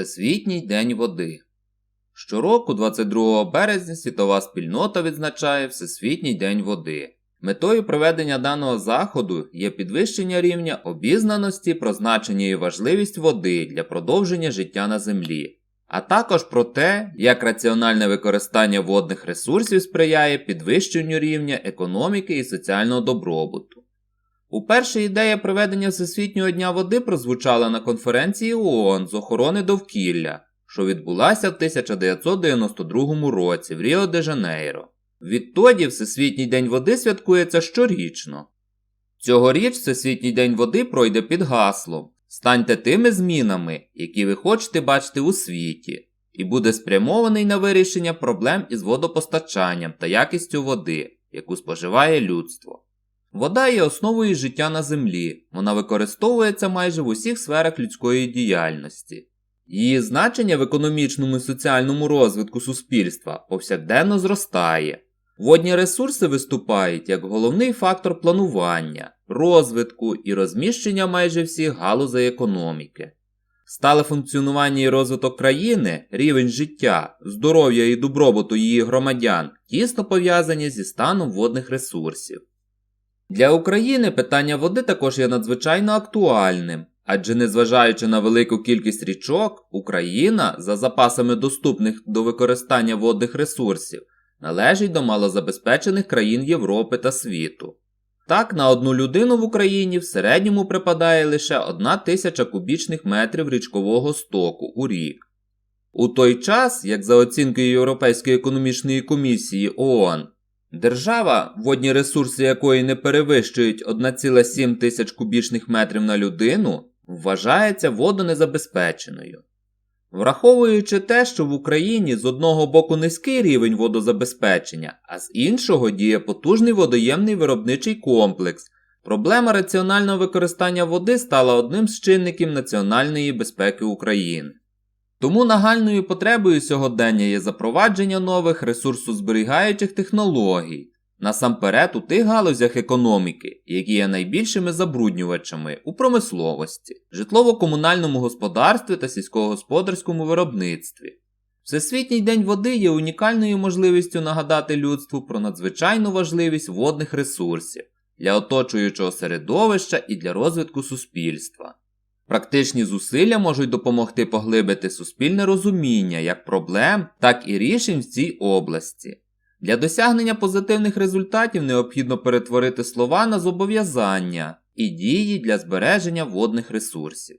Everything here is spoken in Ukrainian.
Всесвітній день води. Щороку, 22 березня, світова спільнота відзначає Всесвітній день води. Метою проведення даного заходу є підвищення рівня обізнаності про значення і важливість води для продовження життя на землі, а також про те, як раціональне використання водних ресурсів сприяє підвищенню рівня економіки і соціального добробуту. Уперше ідея проведення Всесвітнього дня води прозвучала на конференції ООН з охорони довкілля, що відбулася в 1992 році в Ріо де Жанейро. Відтоді Всесвітній день води святкується щорічно. Цьогоріч Всесвітній день води пройде під гаслом Станьте тими змінами, які ви хочете бачити у світі, і буде спрямований на вирішення проблем із водопостачанням та якістю води, яку споживає людство. Вода є основою життя на землі, вона використовується майже в усіх сферах людської діяльності. Її значення в економічному і соціальному розвитку суспільства повсякденно зростає. Водні ресурси виступають як головний фактор планування, розвитку і розміщення майже всіх галузей економіки. Стале функціонування і розвиток країни, рівень життя, здоров'я і добробуту її громадян тісно пов'язані зі станом водних ресурсів. Для України питання води також є надзвичайно актуальним, адже незважаючи на велику кількість річок, Україна за запасами доступних до використання водних ресурсів належить до малозабезпечених країн Європи та світу. Так, на одну людину в Україні в середньому припадає лише 1 тисяча кубічних метрів річкового стоку у рік. У той час, як за оцінкою Європейської економічної комісії ООН, держава, водні ресурси якої не перевищують 1,7 тисяч кубічних метрів на людину, вважається водонезабезпеченою. Враховуючи те, що в Україні з одного боку низький рівень водозабезпечення, а з іншого діє потужний водоємний виробничий комплекс, проблема раціонального використання води стала одним з чинників національної безпеки України. Тому нагальною потребою сьогодення є запровадження нових ресурсозберігаючих технологій, насамперед у тих галузях економіки, які є найбільшими забруднювачами у промисловості, житлово-комунальному господарстві та сільськогосподарському виробництві. Всесвітній день води є унікальною можливістю нагадати людству про надзвичайну важливість водних ресурсів для оточуючого середовища і для розвитку суспільства. Практичні зусилля можуть допомогти поглибити суспільне розуміння як проблем, так і рішень в цій області. Для досягнення позитивних результатів необхідно перетворити слова на зобов'язання і дії для збереження водних ресурсів.